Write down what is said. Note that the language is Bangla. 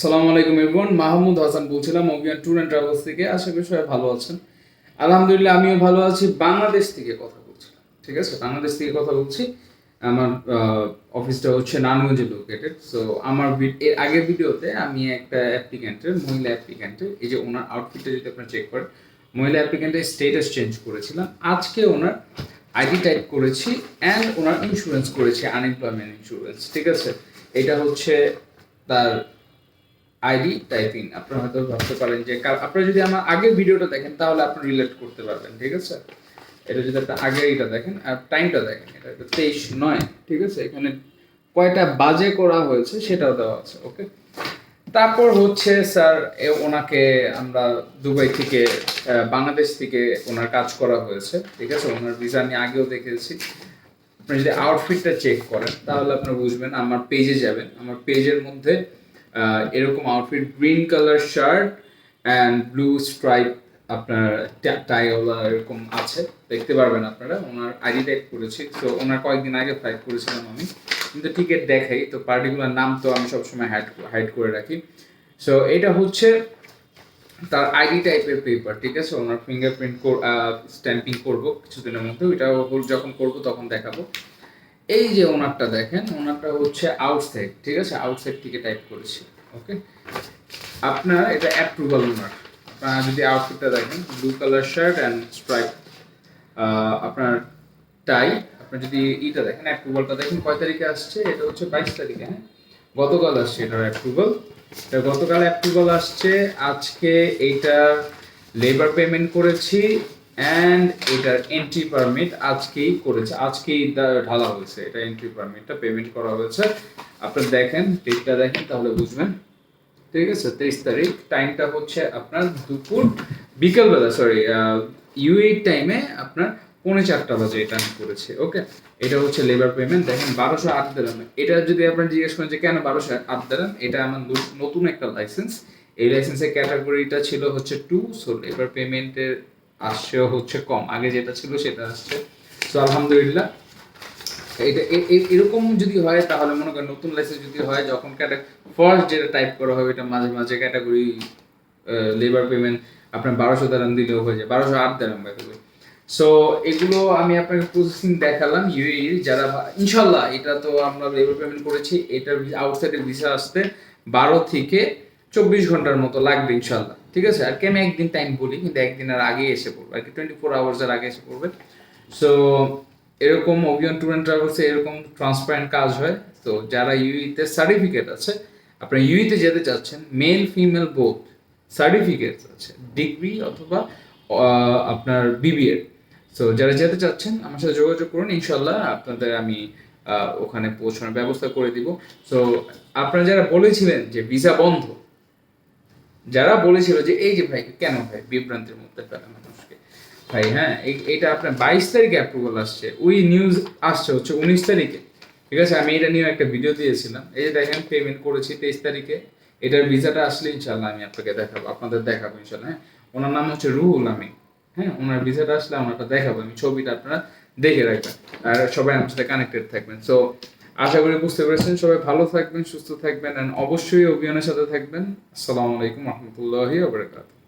সালামু আলাইকুম এভরিওয়ান মাহমুদ হাসান বলছিলাম অভিয়ান ট্যুর অ্যান্ড ট্রাভেলস থেকে। আশা করি সবাই ভালো আছেন। আলহামদুলিল্লাহ, আমিও ভালো আছি। বাংলাদেশ থেকে কথা বলছিলাম, ঠিক আছে? বাংলাদেশ থেকে কথা বলছি। আমার অফিসটা হচ্ছে নারায়ণগঞ্জে লোকেটেড সো আমার এর আগের ভিডিওতে আমি একটা অ্যাপ্লিক্যান্টের মহিলা অ্যাপ্লিক্যান্টের এই যে ওনার আউটফিটটা যদি আপনারা চেক করেন, মহিলা অ্যাপ্লিক্যান্টের স্টেটাস চেঞ্জ করেছিলাম। আজকে ওনার আইডি টাইপ করেছি অ্যান্ড ওনার ইন্স্যুরেন্স করেছি আনএমপ্লয়মেন্ট ইন্স্যুরেন্স ঠিক আছে? এটা হচ্ছে তার আইডি টাইপিং আপনারা হয়তো ভাবতে পারেন যে আপনারা যদি আমার আগের ভিডিওটা দেখেন, তাহলে আপনি রিলেট করতে পারবেন, ঠিক আছে? এটা যদি আপনি আগের এটা দেখেন, আর টাইমটা দেখেন, এটা তেইশ নয়, ঠিক আছে? এখানে কয়টা বাজে করা হয়েছে সেটাও দেওয়া আছে ওকে তারপর হচ্ছে স্যার ওনাকে আমরা দুবাই থেকে বাংলাদেশ থেকে ওনার কাজ করা হয়েছে, ঠিক আছে? ওনার ভিসা আমি আগেও দেখেছি। আপনি যদি আউটফিটটা চেক করেন, তাহলে আপনারা বুঝবেন, আমার পেজে যাবেন। আমার পেজের মধ্যে এরকম outfit green colour shirt and blue stripe আপনার টাইওয়ালা এরকম আছে। দেখতে পারবেন আপনারা, ওনার আইডি টাইপ করেছি। তো ওনার কয়েকদিন আগে ফ্লাইট করেছিলাম আমি। কিন্তু টিকিট দেখাই, তো পার্টিকুলার নাম তো আমি সবসময় হাইড হাইড করে রাখি। সো এটা হচ্ছে তার আইডি টাইপের পেপার ঠিক আছে? ওনার ফিঙ্গারপ্রিন্ট স্ট্যাম্পিং করব কিছুদিনের মধ্যে। ওইটা যখন করব তখন দেখাবো। এই যে ওনারটা দেখেন, ওনারটা হচ্ছে আউটসাইড ঠিক আছে? আউটসাইড থেকে টাইপ করেছি ওকে আপনার এটা অ্যাপ্রুভাল ওনার। আপনারা যদি আউটফিটটা দেখেন blue colour shirt and stripe আপনার টাই আপনার যদি ইটা দেখেন অ্যাপ্রুভালটা দেখেন, কয় তারিখে আসছে? এটা হচ্ছে বাইশ তারিখে হ্যাঁ? গতকাল আসছে এটার অ্যাপ্রুভাল এটা গতকাল অ্যাপ্রুভাল আসছে, আজকে এইটার লেবার পেমেন্ট করেছি অ্যান্ড এটার এন্ট্রি পারমিট আজকেই করেছে। আজকেই ঢালা হয়েছে। এটা এন্ট্রি পারমিটটা পেমেন্ট করা হয়েছে। আপনার দেখেন ডেটটা দেখেন, তাহলে বুঝবেন। ঠিক আছে? তেইশ তারিখ। টাইমটা হচ্ছে আপনার দুপুর বিকেলবেলা সরি ইউএই টাইমে আপনার পৌনে চারটা বাজে এটা আমি করেছি ওকে এটা হচ্ছে লেবার পেমেন্ট দেখেন, বারোশো আট দিলাম এটা যদি আপনার জিজ্ঞেস করেন যে, কেন বারোশো আট দিলাম এটা আমার নতুন একটা লাইসেন্স এই লাইসেন্সের ক্যাটাগরিটা ছিল হচ্ছে টু সো লেবার পেমেন্টের আসছেও হচ্ছে কম। আগে যেটা ছিল সেটা আসছে। সো আলহামদুলিল্লাহ। এটা এরকম যদি হয়, তাহলে মনে করেন নতুন লাইসেন্স যদি হয়, যখন ফার্স্ট যেটা টাইপ করা হবে, এটা মাঝে মাঝে ক্যাটাগরি লেবার পেমেন্ট আপনার বারোশো দারাম দিলেও হয়ে যায়। বারোশো আট দারাম বাই সো এগুলো আমি আপনাকে প্রসেসিং দেখালাম ইউএই যারা ইনশাল্লাহ এটা তো আমরা লেবার পেমেন্ট করেছি, এটার আউটসাইডের ভিসা আসতে বারো থেকে চব্বিশ ঘণ্টার মতো লাগবে ইনশাল্লাহ ঠিক আছে? আর কি আমি একদিন টাইম বলি, কিন্তু একদিনের আগে এসে পড়বে। আর কি টোয়েন্টি ফোর আওয়ার্সের আগে এসে পড়বে। সো এরকম অভিয়ান ট্যুর অ্যান্ড ট্রাভেলসে এরকম ট্রান্সপারেন্ট কাজ হয়। তো যারা ইউইতে সার্টিফিকেট আছে, আপনারা ইউইতে যেতে চাচ্ছেন মেল ফিমেল বোথ সার্টিফিকেট আছে। ডিগ্রি অথবা আপনার বিবিএ সো যারা যেতে চাচ্ছেন, আমার সাথে যোগাযোগ করুন ইনশাল্লাহ আপনাদের আমি ওখানে পৌঁছানোর ব্যবস্থা করে দিব। সো আপনারা যারা বলেছিলেন যে ভিসা বন্ধ যারা বলেছিল যে, এই যে ভাই, কেন ভাই বিভ্রান্তির মধ্যে ফেলে মানুষকে? ভাই হ্যাঁ এটা আপনার বাইশ তারিখে অ্যাপ্রুভাল আসছে। ওই নিউজ আসছে হচ্ছে উনিশ তারিখে। ঠিক আছে, আমি এটা নিয়ে একটা ভিডিও দিয়েছিলাম। এই যে দেখেন পেমেন্ট করেছি তেইশ তারিখে। এটার ভিসাটা আসলে ইনশাল্লাহ আমি আপনাকে দেখাবো, আপনাদের দেখাবো ইনশাল্লাহ হ্যাঁ। ওনার নাম হচ্ছে রুহুল আমি হ্যাঁ। ওনার ভিসাটা আসলে ওনারটা দেখাবো, আমি ছবিটা আপনারা দেখে রাখবেন। আর সবাই আমার সাথে কানেক্টেড থাকবেন। সো আশা করি বুঝতে পেরেছেন। সবাই ভালো থাকবেন, সুস্থ থাকবেন অ্যান্ড অবশ্যই অভিযানের সাথে থাকবেন। আসসালামু আলাইকুম, রহমতুল্লাহি ওবরাকাতুহ